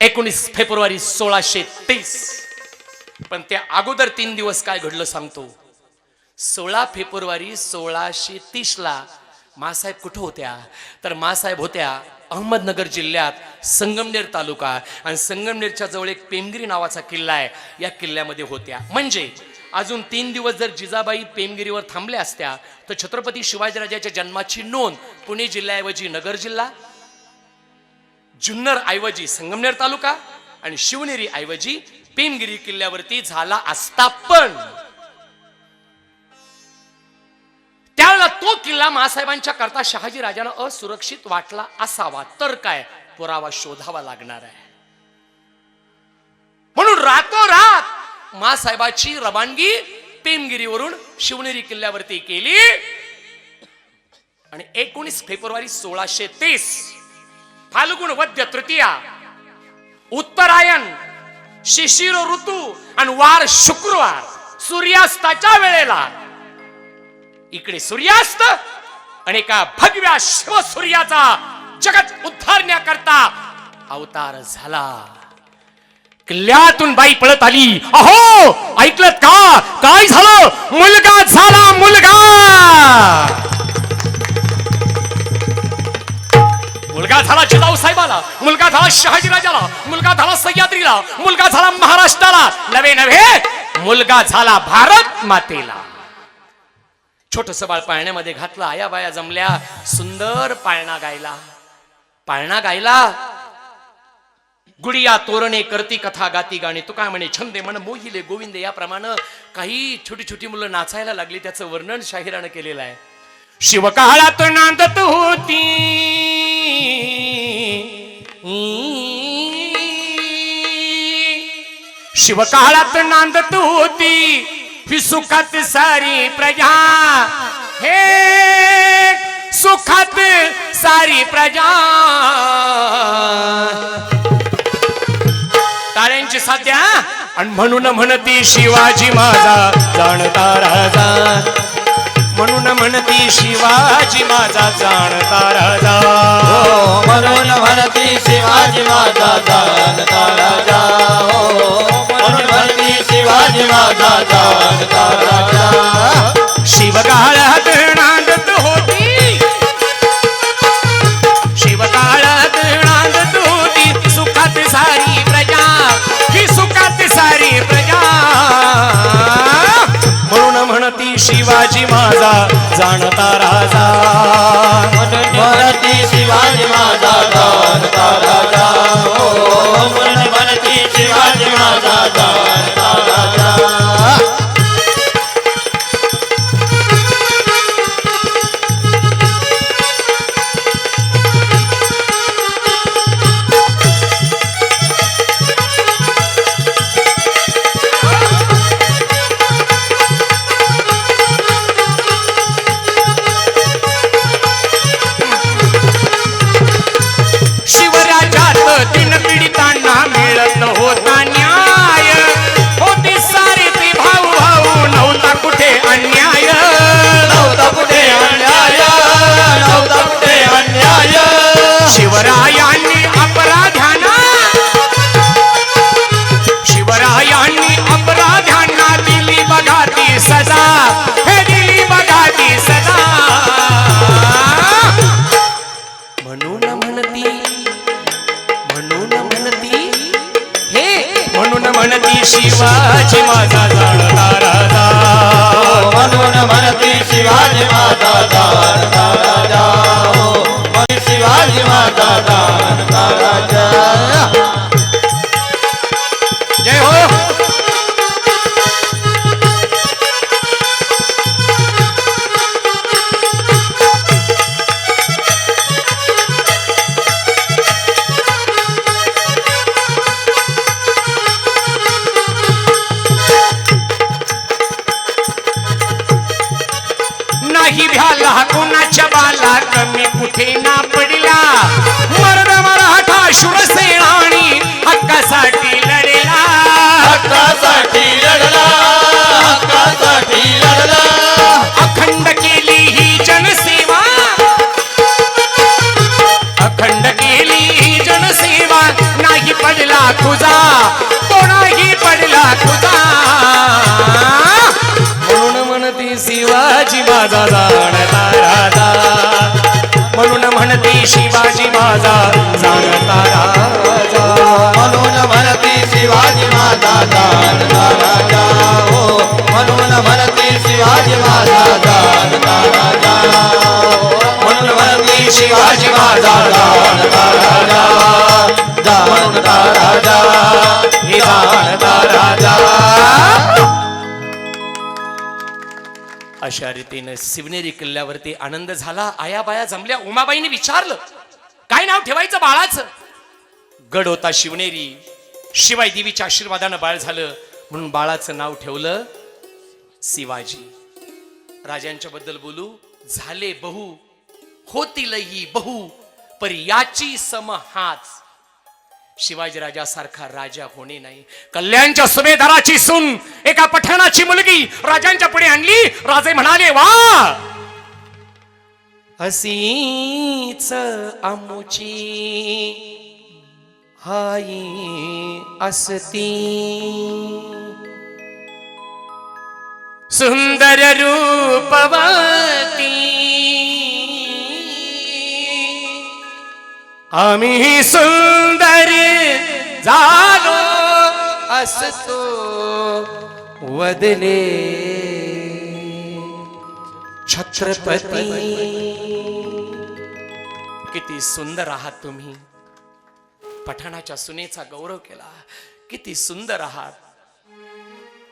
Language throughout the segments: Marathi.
एकोणीस फेब्रुवारी सोळाशे तीस. पण त्या अगोदर तीन दिवस काय घडलं सांगतो. सोळा फेब्रुवारी सोळाशे तीस ला मासाहेब कुठं होत्या? तर मासाहेब होत्या अहमदनगर जिल्ह्यात संगमनेर तालुका. आणि संगमनेरच्या जवळ एक पेमगिरी नावाचा किल्ला आहे. या किल्ल्यामध्ये होत्या. म्हणजे अजून तीन दिवस जर जिजाबाई पेमगिरीवर थांबल्या असत्या तर छत्रपती शिवाजीराजाच्या जन्माची नोंद पुणे जिल्ह्याऐवजी नगर जिल्हा जुन्नर ऐवजी संगमनेर तालुका आणि शिवनेरी ऐवजी पेमगिरी किल्ल्यावरती झाला असता पण त्यावेळेला तो किल्ला महासाहेबांच्या करता शहाजी राजानं असुरक्षित वाटला असावा. तर काय? पुरावा शोधावा लागणार आहे. म्हणून रातोरात महासाहेबाची रवानगी पेमगिरीवरून शिवनेरी किल्ल्यावरती केली. आणि एकोणीस फेब्रुवारी सोळाशे तीस फाल्गुन वद्य तृतीया उत्तरायण शिशिर ऋतू आणि वार शुक्रवार सूर्यास्ताच्या वेळेला. इकडे सूर्यास्त आणि एका भगव्या शिवसूर्याचा जगत उद्धारण्याकरता अवतार झाला. किल्ल्यातून बाई पळत आली. अहो ऐकलं का? काय झालं? मुलगा झाला मुलगा! मुलगा झाला जिजाऊ साहेबाला मुलगा झाला शहाजी राजाला मुलगा झाला सह्याद्रीला मुलगा झाला महाराष्ट्राला. नवे नव्हे मुलगा झाला भारत मातेला. छोटस बाळ पाळण्यामध्ये घातलं आया बाया जमल्या सुंदर पाळणा गायला. पाळणा गायला गुडिया तोरणे करती कथा गाती गाणी. तू काय म्हणे छंदे म्हण मोहिले गोविंदे. याप्रमाणे काही छोटी छोटी मुलं नाचायला लागली. त्याचं वर्णन शाहिरानं केलेलं आहे. शिवकाळात नांदत होती. शिवकाळात नांदत होती. ही सुखात सारी प्रजा. हे सुखात सारी प्रजा. टाळ्यांची साध्या. आणि म्हणून म्हणती शिवाजी माझा जाणता राजा. म्हणून म्हणती शिवाजी माझा जाणता राजा. हो म्हणून म्हणती शिवाजी माझा जानता राजा. हो म्हणून म्हणती शिवाजी माझा जानता राजा. शिवकाळात नांदत शिवाजी माझा जाणता राजा. म्हणती शिवाजी माझा जाणता राजा. म्हणून म्हणती शिवाजी माझा जाणता राजा. शिवाजी माझा जाणता कुठे ना पडला. मर्द मराठा शूरसेनानी हक्कासाठी लढला. हक्कासाठी लढला हक्कासाठी लढला. अखंड केली ही जनसेवा. अखंड केली ही जनसेवा. नाही पडला तुझा कोणाही पडला तुझा. म्हणून म्हणती शिवाजी म्हणते शिवाजी माझा जाणता राजा. म्हणून म्हणती शिवाजी माझा जाणता राजा. हो म्हणून म्हणती शिवाजी माझा जाणता राजा. म्हणून म्हणती शिवाजी माझा जाणता राजा. जाणता राजा जाणता राजा. अशा रीतीनं शिवनेरी किल्ल्यावरती आनंद झाला. आया बाया जमल्या उमाबाईने विचारलं काय नाव ठेवायचं बाळाचं? गड होता शिवनेरी. शिवाय देवीच्या आशीर्वादानं बाळ झालं. म्हणून बाळाचं नाव ठेवलं शिवाजी. राजांच्या बद्दल बोलू झाले बहु होतीलही बहु पर याची सम हाच शिवाजी राजासारखा राजा होणे नाही. कल्याणच्या सुभेदाराची सून एका पठाणाची मुलगी राजांच्या पुढे आणली. राजे म्हणाले वा! असीच आमुची हाई असती. सुंदर रूपवती. आम्ही सुंदर झालो असतो वदले छत्रपती। किती सुंदर आहात तुम्ही। पठाणाच्या सुनेचा गौरव केला। किती सुंदर आहात।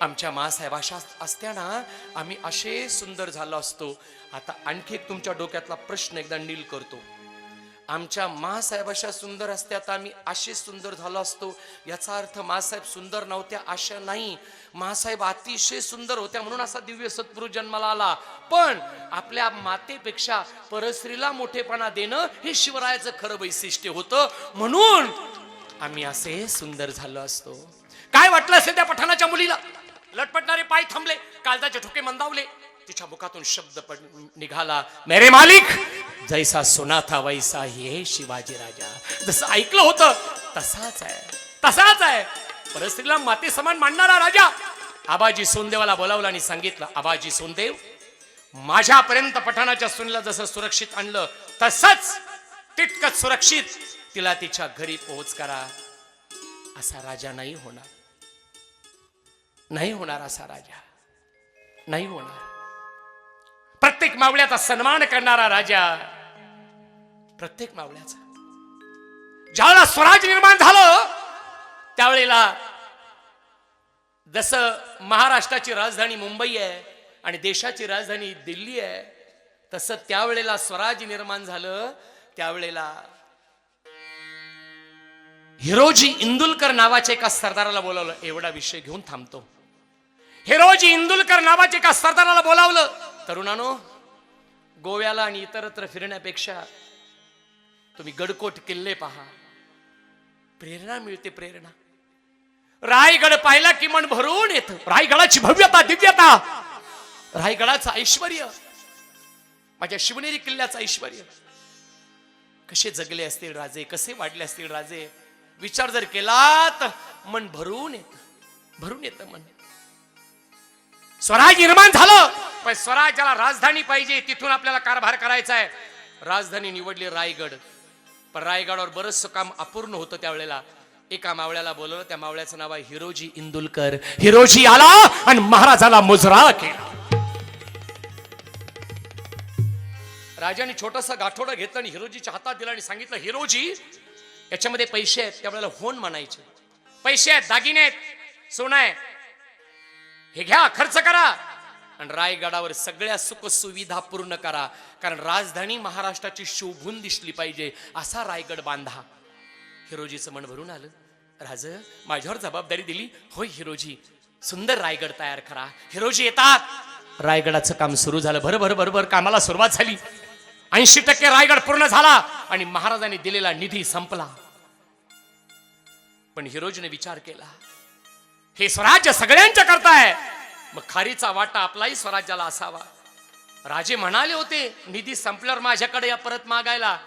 आमच्या मासाहेब अशा असताना आम्ही असे सुंदर झालो असतो। आता आणखी एक तुमच्या डोक्यातला प्रश्न एकदा नील करतो। आमच्या मासाहेब सुंदर असत्या तर आम्ही असे सुंदर झालो असतो. याचा अर्थ मासाहेब सुंदर नव्हत्या अशा नाही. मासाहेब अतिशय सुंदर होत्या म्हणून असा दिव्य सत्पुरुष जन्माला आला. पण आपल्या मातेपेक्षा परस्त्रीला मोठेपणा देणं हे शिवरायाचं खरं वैशिष्ट्य होतं. म्हणून आम्ही असे सुंदर झालो असतो. काय वाटलं असेल त्या पठाणाच्या मुलीला? लटपटणारे पाय थांबले कालदाचे ठोके मंदावले. तिच्या मुखातून शब्द पण निघाला मेरे मालिक जैसा सुनाथा वैसा हे शिवाजी राजा। जसं ऐकलं होतं तसाच आहे तसाच आहे. परस्त्रीला माते समान मांडणारा राजा. आबाजी सोनदेवाला बोलावलं आणि सांगितलं आबाजी सोनदेव माझ्यापर्यंत पठाणाच्या सुनीला जसं सुरक्षित आणलं तसंच तितकंच सुरक्षित तिला तिच्या घरी पोहोच करा. असा राजा नाही होणार. नाही होणार असा राजा. नाही होणार. प्रत्येक मावळ्याचा सन्मान करणारा राजा. प्रत्येक मावळ्याचा. ज्यावेळेला स्वराज निर्माण झालं त्यावेळेला जसं महाराष्ट्राची राजधानी मुंबई आहे आणि देशाची राजधानी दिल्ली आहे तसं त्यावेळेला स्वराज निर्माण झालं त्यावेळेला हिरोजी इंदुलकर नावाच्या एका सरदाराला बोलावलं. एवढा विषय घेऊन थांबतो. हिरोजी इंदुलकर नावाच्या एका सरदाराला बोलावलं. तरुणानो गोव्याला आणि इतरत्र फिरण्यापेक्षा तुम्ही गडकोट किल्ले पहा. प्रेरणा मिळते प्रेरणा. रायगड पाहिला की मन भरून येत. रायगडाची भव्यता दिव्यता. रायगडाचं ऐश्वर. माझ्या शिवनेरी किल्ल्याचं ऐश्वर. कसे जगले असतील राजे कसे वाढले असतील राजे? विचार जर केला तर मन भरून येत. भरून येत मन. स्वराज निर्माण झालं. पण स्वराज्याला राजधानी पाहिजे तिथून आपल्याला कारभार करायचा आहे. राजधानी निवडली रायगड. पण रायगडावर बरंचसं काम अपूर्ण होतं त्यावेळेला. एका मावळ्याला बोलवलं त्या मावळ्याचं नाव आहे हिरोजी इंदुलकर. हिरोजी आला आणि महाराजाला मुजरा केला. राजाने छोटस गाठोडं घेतलं आणि हिरोजीच्या हातात दिलं आणि सांगितलं हिरोजी याच्यामध्ये पैसे आहेत त्यावेळेला होन म्हणायचे. पैसे आहेत दागिने आहेत सोनं आहे. हे घ्या खर्च करा. आणि रायगडावर सगळ्या सुखसुविधा पूर्ण करा. कारण राजधानी महाराष्ट्राची शोभून दिसली पाहिजे असा रायगड बांधा. हिरोजीचं मन भरून आलं. राज माझ्यावर जबाबदारी दिली. होय हिरोजी सुंदर रायगड तयार करा. हिरोजी येतात. रायगडाचं काम सुरू झालं. बरं बरं बरोबर कामाला सुरुवात झाली. ऐंशी टक्के रायगड पूर्ण झाला आणि महाराजांनी दिलेला निधी संपला. पण हिरोजीने विचार केला हे स्वराज्य सगळ्यांच्या करताय. मग खारीचा वाटा आपलाही स्वराज्याला असावा. राजे म्हणाले होते निधी संपल्यावर माझ्याकडे या परत मागायला.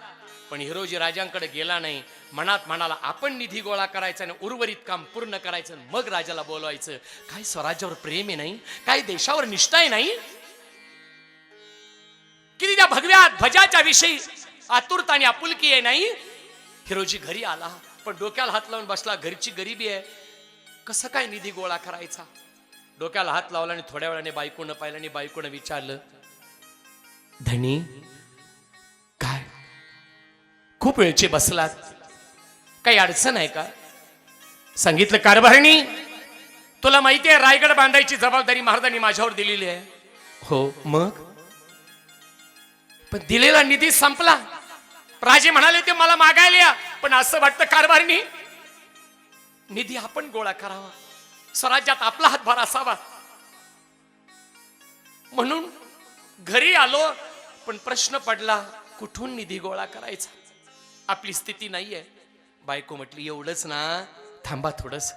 पण हिरोजी राजांकडे गेला नाही. मनात म्हणाला आपण निधी गोळा करायचा आणि उर्वरित काम पूर्ण करायचं मग राजाला बोलवायचं. काय स्वराज्यावर प्रेम आहे नाही? काय देशावर निष्ठा आहे नाही? किती त्या भगव्या ध्वजाच्या विषयी. आतुरता आणि आपुलकी आहे नाही? हिरोजी घरी आला पण डोक्याला हात लावून बसला घरची गरिबी आहे. कसं काय निधी गोळा करायचा? डोक्याला हात लावला आणि थोड्या वेळाने बायकोनं पाहिलं आणि बायकोनं विचारलं धनी काय? खूप वेळचे बसलात? काही अडचण आहे का? सांगितलं कारभारणी तुला माहिती आहे रायगड बांधायची जबाबदारी महाराजांनी माझ्यावर दिलेली आहे. हो मग? पण दिलेला निधी संपला. राजे म्हणाले ते मला मागायला पण असं वाटतं कारभारणी निधी आपण गोळा करावा. स्वराज्यात आपला हातभार असावा. म्हणून घरी आलो पण प्रश्न पडला कुठून निधी गोळा करायचा? आपली स्थिती नाहीये. बायको म्हटली एवढंच ना थांबा थोडस.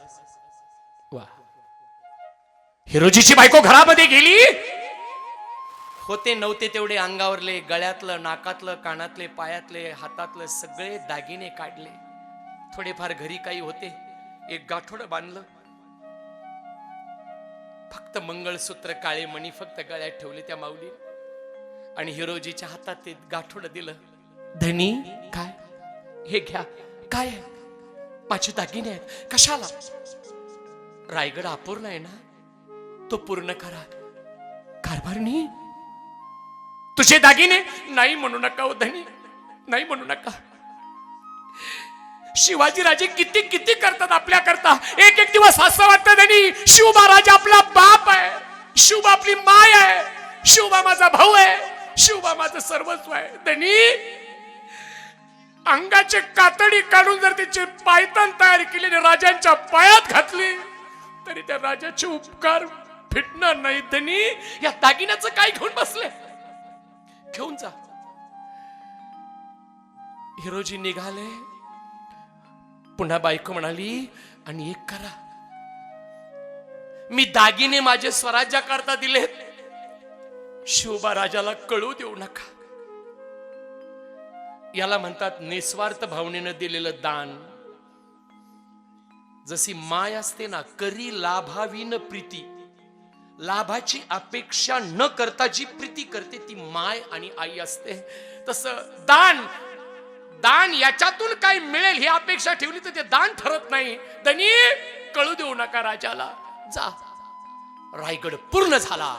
वा. हिरोजीची बायको घरामध्ये गेली? होते नव्हते तेवढे अंगावरले गळ्यातलं नाकातलं कानातले पायातले हातातलं सगळे दागिने काढले. थोडेफार घरी काही होते. एक गाठोड बांधलं. फक्त मंगळसूत्र काळे मणी फक्त गळ्यात ठेवले त्या माऊली. आणि हिरोजीच्या हातात ते गाठोड दिलं. धनी काय? हे घ्या. काय माझे दागिने आहेत. कशाला? रायगड अपूर्ण आहे ना? तो पूर्ण करा. कारभारणी? तुझे दागिने? नाही म्हणू नका हो धनी. नाही म्हणू नका. शिवाजी राजे किती किती करतात आपल्या करता एक एक दिवस असं वाटतं त्यांनी शिव महाराज आपला बाप आहे शिव आपली माय आहे शिवबा माझा भाऊ आहे शिवबा माझं सर्वस्व आहे. त्यांनी अंगाचे कातडी काढून जर त्याचे पायतान तयार केली आणि राजांच्या पायात घातली तरी त्या राजाचे उपकार फिटणार नाही त्यांनी या दागिन्याचं काय घेऊन बसले? घेऊन जा. हिरोजी निघाले. पुन्हा बायको म्हणाली आणि एक करा. मी दागिने माझे स्वराज्याकरता दिलेत. शिवबा राजाला कळू देऊ नका. याला म्हणतात निस्वार्थ भावनेनं दिलेलं दान. जशी माय असते ना करी लाभावीन प्रीती. लाभाची अपेक्षा न करता जी प्रीती करते ती माय आणि आई असते. तसं दान दान याच्यातून काय मिळेल ही अपेक्षा ठेवली तर ते दान ठरत नाही. त्यांनी कळू देऊ नका राजाला. जा. रायगड पूर्ण झाला.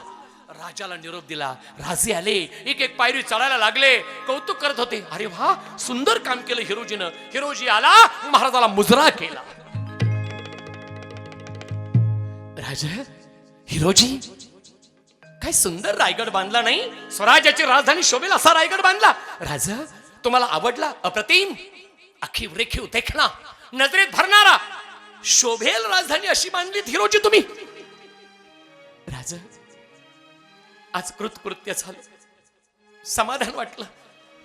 राजाला निरोप दिला. राजे आले. एक एक पायरी चढायला लागले. कौतुक करत होते. अरे वा सुंदर काम केलं हिरोजीनं. हिरोजी आला महाराजाला मुजरा केला. राजा हिरोजी काय सुंदर रायगड बांधला नाही? स्वराज्याची राजधानी शोभेल असा रायगड बांधला. राज तुम्हाला आवडला अप्रतिम? अखीव रेखीव देखना नजरेत भरणारा शोभेल राजधानी अशी बांधली हिरोजी तुम्ही. राज आज कृतकृत्य झालं. समाधान वाटलं.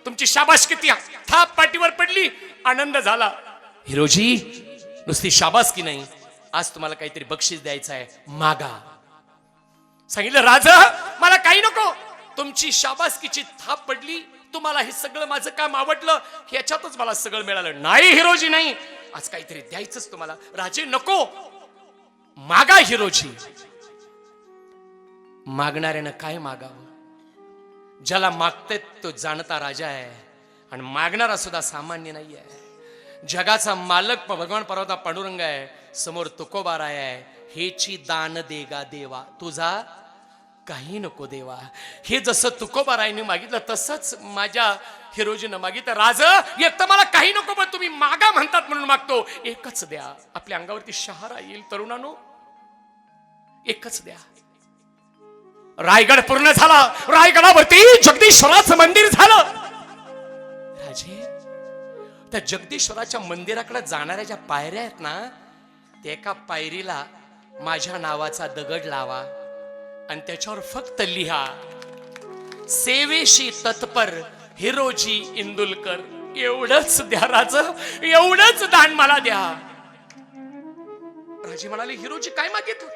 तुमची शाबाश किती थाप पाठीवर पडली आनंद झाला. हिरोजी नुसती शाबास की नाही? आज तुम्हाला काहीतरी बक्षीस द्यायचं आहे. मागा. सांगितलं राजा मला काही नको. तुमची शाबासकीची थाप पडली तुम्हाला हे सगळं माझं काम आवडलं ह्याच्यातच मला सगळं मिळालं. नाही हिरोजी नाही. आज काहीतरी द्यायचंच तुम्हाला. राजे नको. मागा हिरोजी. मागणाऱ्यानं काय मागावं? ज्याला मागते तो जाणता राजा आहे आणि मागणारा सुद्धा सामान्य नाही आहे. जगाचा मालक भगवान पर्वता पांडुरंग आहे समोर तुकोबाराय आहे. हेची दान देगा देवा. तुझा काही नको देवा. हे जसं तुकोबारायने मागितलं तसंच माझ्या हिरोजीनं मागितलं. राज एक तर मला काही नको पण तुम्ही मागा म्हणतात म्हणून मागतो. एकच द्या. आपल्या अंगावरती शहारा येईल तरुणानो. एकच द्या. रायगड पूर्ण झाला. रायगडावरती जगदीश्वराचं मंदिर झालं. राजे त्या जगदीश्वराच्या मंदिराकडे जाणाऱ्या ज्या पायऱ्या आहेत ना त्या एका पायरीला माझ्या नावाचा दगड लावा. आणि त्याच्यावर फक्त लिहा सेवेशी तत्पर हिरोजी इंदुलकर एवढंच द्या राज एवढंच दान मला द्या. राजे म्हणाले हिरोजी काय मागितलं?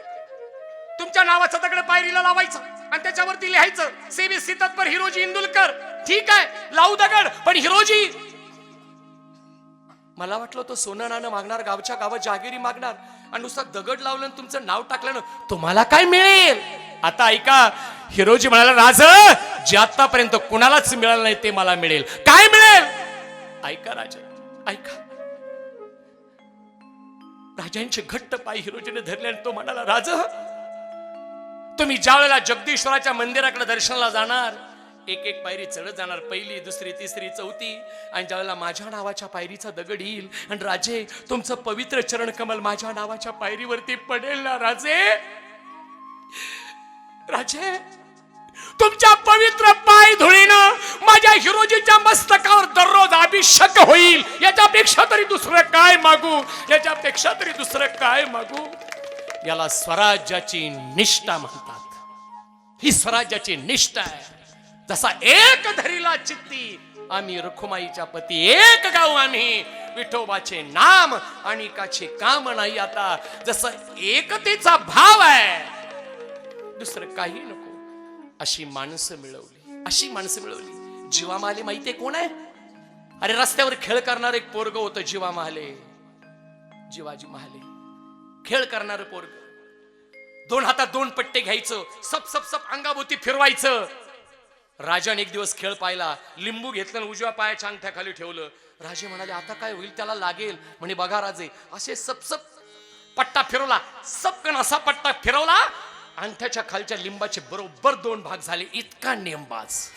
तुमच्या नावाचं दगड पायरीला लावायचं आणि त्याच्यावरती लिहायचं सेवेशी तत्पर हिरोजी इंदुलकर. ठीक आहे लावू दगड पण हिरोजी! मला वाटलं तो सोनं नाणं मागणार गावच्या गावात जागिरी मागणार आणि नुसता दगड लावलं आणि तुमचं नाव टाकलं ना तुम्हाला काय मिळेल? आता ऐका हिरोजी म्हणाला राज जे आतापर्यंत कुणालाच मिळालं नाही ते मला मिळेल. काय मिळेल? ऐका राजा ऐका. राजांचे घट्ट पाय हिरोजीने धरले आणि तो म्हणाला राज तुम्ही ज्या वेळेला जगदीश्वराच्या मंदिराकडे दर्शनाला जाणार एक एक पायरी चढत जाणार पहिली दुसरी तिसरी चौथी आणि ज्या वेळेला माझ्या नावाच्या पायरीचा दगड येईल आणि राजे तुमचं पवित्र चरण कमल माझ्या नावाच्या पायरीवरती पडेल ना राजे? राजे तुमच्या पवित्र पाय धुळीनं माझ्या हिरोजीच्या मस्तकावर दररोज अभिषेक होईल. याच्यापेक्षा तरी दुसरं काय मागू? याच्यापेक्षा तरी दुसरं काय मागू? याला स्वराज्याची निष्ठा म्हणतात. ही स्वराज्याची निष्ठा आहे. जसा एक धरीला चित्ती आम्ही रखुमाईच्या पती एक गाव आम्ही. विठोबाचे नाम आणि काचे काम नाही आता. जसं एकतेचा भाव आहे दुसरं काही नको. अशी माणसं मिळवली. अशी माणसं मिळवली. जीवा महाले माहितीये कोण आहे? अरे रस्त्यावर खेळ करणार एक पोरग होतं जीवा महाले जीवाजी महाले खेळ करणार पोरग. दोन हातात दोन पट्टे घ्यायचं. सप सप सप अंगाभोवती फिरवायचं. राजाने एक दिवस खेळ पाहिला. लिंबू घेतलं उजव्या पायाच्या अंगठ्याखाली ठेवलं. राजे म्हणाले आता काय होईल? त्याला लागेल. म्हणे बघा राजे. असे सपसप पट्टा फिरवला. सपकन असा पट्टा फिरवला अंगठ्याच्या खालच्या लिंबाचे बरोबर दोन भाग झाले. इतका नेमबाज.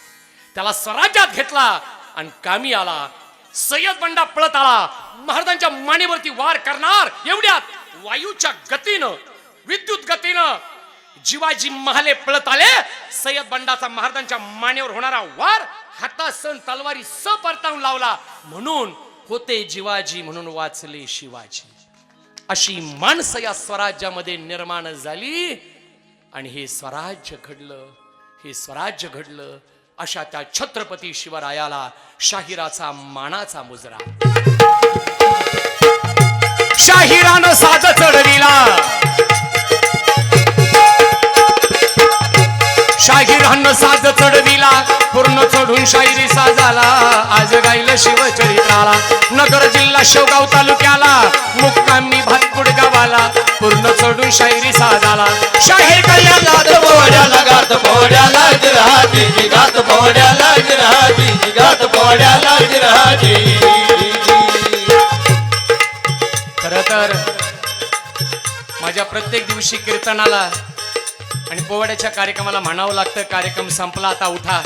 त्याला स्वराज्यात घेतला आणि कामी आला. सय्यद बंडा पळत आला. महाराजांच्या मानेवरती वार करणार. एवढ्यात वायूच्या गतीनं विद्युत गतीनं जिवाजी महाले पळत आले. सय्यद बंडाचा महाराजांच्या मानेवर होणारा वार हाता सण तलवारी स परतावून लावला. म्हणून होते जिवाजी म्हणून वाचले शिवाजी. अशी माणसं या स्वराज्यामध्ये निर्माण झाली. आणि हे स्वराज्य घडलं हे स्वराज्य घडलं अशा त्या छत्रपती शिवरायाला शाहिराचा मानाचा मुजरा. शाहिरानं साज चढविला. शाहिरानं साज चढविला. पूर्ण चढून शाहिरी साजाला. आज गायलं शिवचरित्राला. नगर जिल्हा शेवगाव तालुक्याला. मुक्कामी भातकुड गावाला. पूर्ण चढून शाहिरी साजाला. शाहीर कल्याण गात पोड्याला गात पोड्याला जिरहाटी गात पोड्याला जिरहाटी गात पोड्याला खर तर माझ्या प्रत्येक दिवशी कीर्तनाला आणि पोवाड्याच्या कार्यक्रमाला म्हणावं लागतं कार्यक्रम संपला आता उठा.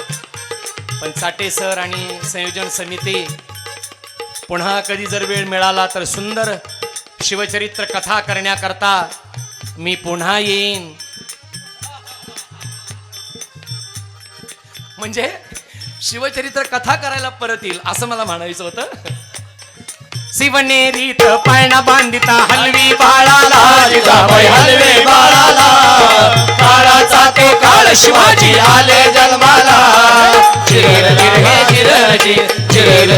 पण चाटे सर आणि संयोजन समिती पुन्हा कधी जर वेळ मिळाला तर सुंदर शिवचरित्र कथा करण्याकरता मी पुन्हा येईन. म्हणजे शिवचरित्र कथा करायला परत येईल असं मला म्हणायचं होतं. शिवनेरीत पाळणा बांधिता हलवी बाळाला जिजाबाई हलवे बाळाला काळाचा ते काळ शिवाजी आले जन्माला चिरल चिरल!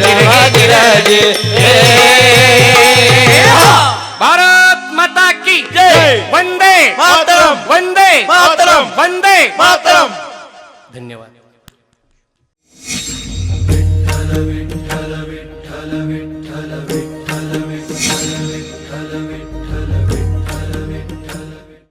भारत माता की जय! वंदे मातरम! वंदे मातरम! वंदे मातरम धन्यवाद